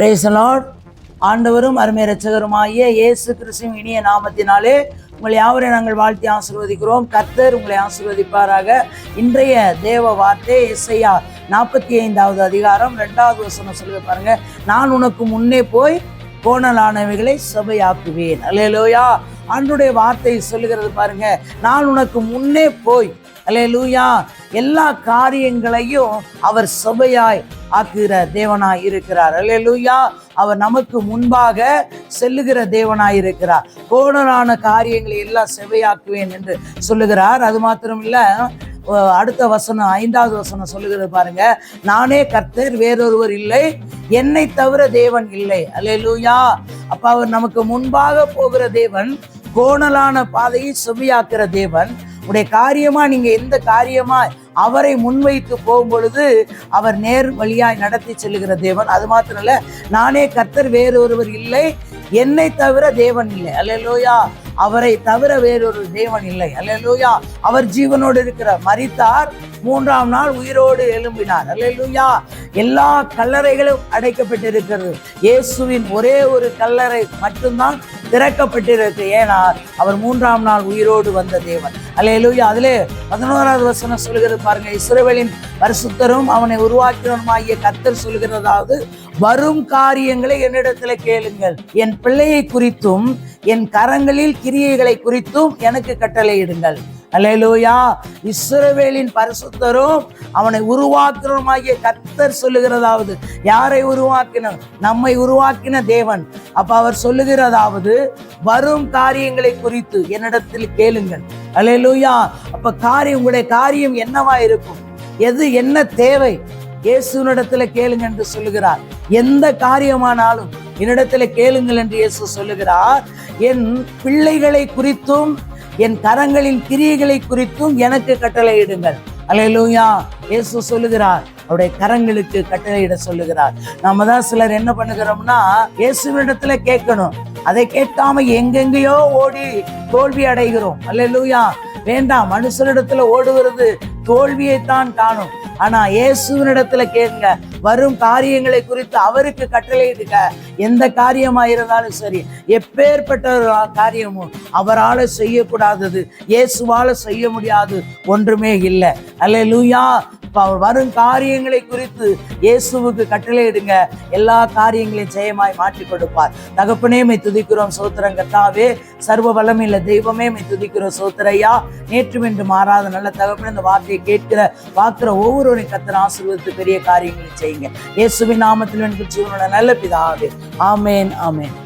பிரேசலாட் ஆண்டவரும் அருமை ரச்சகருமாகிய இயேசு கிறிஸ்துவின் இனிய நாமத்தினாலே உங்களை யாவரை நாங்கள் வாழ்த்தி ஆசிர்வதிக்கிறோம். கர்த்தர் உங்களை ஆசீர்வதிப்பாராக. இன்றைய தேவ வார்த்தை எஸ்ஐயா நாற்பத்தி ஐந்தாவது அதிகாரம் ரெண்டாவது வசனம் சொல்லுங்க பாருங்க. நான் உனக்கு முன்னே போய் கோணலானவைகளை சபையாக்குவேன். அல்லேலூயா அன்றுடைய வார்த்தை சொல்லுகிறது பாருங்க. நான் உனக்கு முன்னே போய் அல்லேலூயா. எல்லா காரியங்களையும் அவர் சபையாய் ஆக்குகிற தேவனாய் இருக்கிறார். அல்லேலூயா. அவர் நமக்கு முன்பாக செல்லுகிற தேவனாய் இருக்கிறார். கோணலான காரியங்களை எல்லாம் செவையாக்குவேன் என்று சொல்லுகிறார். அது மாத்திரம் அடுத்த வசனம் ஐந்தாவது வசனம் சொல்லுகிறது பாருங்க. நானே கர்த்தர் வேறொருவர் இல்லை. என்னை தவிர தேவன் இல்லை. அல்லேலூயா. அப்ப அவர் நமக்கு முன்பாக போகிற தேவன் கோணலான பாதையை செவியாக்குற தேவன் உடைய காரியமா நீங்க எந்த காரியமா அவரை முன்வைத்து போகும் பொழுது அவர் நேர் வழியாய் நடத்தி செல்லுகிற தேவன். அது மாத்திரம் இல்ல நானே கர்த்தர் வேறொருவர் இல்லை. என்னை தவிர தேவன் இல்லை. அல்லேலூயா. அவரை தவிர வேறொரு தேவன் இல்லை. அல்லேலூயா. அவர் ஜீவனோடு இருக்கிறார் மறித்தார் மூன்றாம் நாள் உயிரோடு எழும்பினார். அல்லேலூயா. எல்லா கல்லறைகளும் அடைக்கப்பட்டிருக்கிறது. இயேசுவின் ஒரே ஒரு கல்லறை மட்டும்தான் திறக்கப்பட்டிருக்கு. ஏன்னா அவர் மூன்றாம் நாள் உயிரோடு வந்த தேவன். அல்லேலூயா அதிலே பதினோராவது வசனம் சொல்கிறது பாருங்க இஸ்ரேவேலின் பரிசுத்தரும் அவனை உருவாக்கினருமாகிய கத்தர் சொல்கிறதாவது வரும் காரியங்களை என்னிடத்துல கேளுங்கள். என் பிள்ளையை குறித்தும் என் கரங்களில் கிரியைகளை குறித்தும் எனக்கு கட்டளையிடுங்கள். அலையலூயா இஸ்ரவேலின் பரிசுத்தரும் அவனை உருவாக்குறதுமாகிய கர்த்தர் சொல்லுகிறதாவது யாரை உருவாக்கின நம்மை உருவாக்கின தேவன். அப்ப அவர் சொல்லுகிறதாவது வரும் காரியங்களை குறித்து என்னிடத்தில் கேளுங்கள். அலையலூயா அப்ப காரியம் உங்களுடைய காரியம் என்னவா இருக்கும்? எது என்ன தேவை? இயேசுனிடத்துல கேளுங்க என்று சொல்லுகிறார். எந்த காரியமானாலும் என்னிடத்துல கேளுங்கள் என்று இயேசு சொல்லுகிறார். என் பிள்ளைகளை குறித்தும் என் கரங்களின் கிரியைகளை குறித்தும் எனக்கு கட்டளையிடுங்கள். அலையலூயா இயேசு சொல்லுகிறார். அவருடைய கரங்களுக்கு கட்டளையிட சொல்லுகிறார். நாம தான் சிலர் என்ன பண்ணுகிறோம்னா இயேசுவிடத்துல கேட்கணும். அதை கேட்காம எங்கெங்கேயோ ஓடி தோல்வி அடைகிறோம். அல்லேலூயா வேண்டாம் மனுஷனிடத்துல ஓடுகிறது. தோல்வியைத்தான் காணும். ஆனா இயேசுவினிடத்துல கேளுங்க வரும் காரியங்களை குறித்து அவருக்கு கட்டளையிடுங்க எந்த காரியமா இருந்தாலும் சரி எப்பேற்பட்ட ஒரு காரியமும் அவரால் செய்யக்கூடாதது இயேசுவால செய்ய முடியாது ஒன்றுமே இல்லை. அல்ல லூயா வரும் காரியங்களை குறித்து இயேசுவுக்கு கட்டளையிடுங்க. எல்லா காரியங்களையும் ஜெயமாய் மாற்றி கொடுப்பார். தகப்பனே மை துதிக்கிறோம் சோத்திரம் கத்தாவே சர்வ வல்லமையுள்ள தெய்வமே மை துதிக்கிறோம் சோத்திரையா. நேற்று என்று மாறாத நல்ல தகப்பனே இந்த வார்த்தையை கேட்கிற பார்க்கிற ஒவ்வொருவரையும் கத்தர் ஆசீர்வதித்து பெரிய காரியங்களை செய்யுங்க. இயேசுவின் நாமத்தில் எனக்கு ஜீவனோட நல்ல பிதாவே. ஆமேன் ஆமேன்.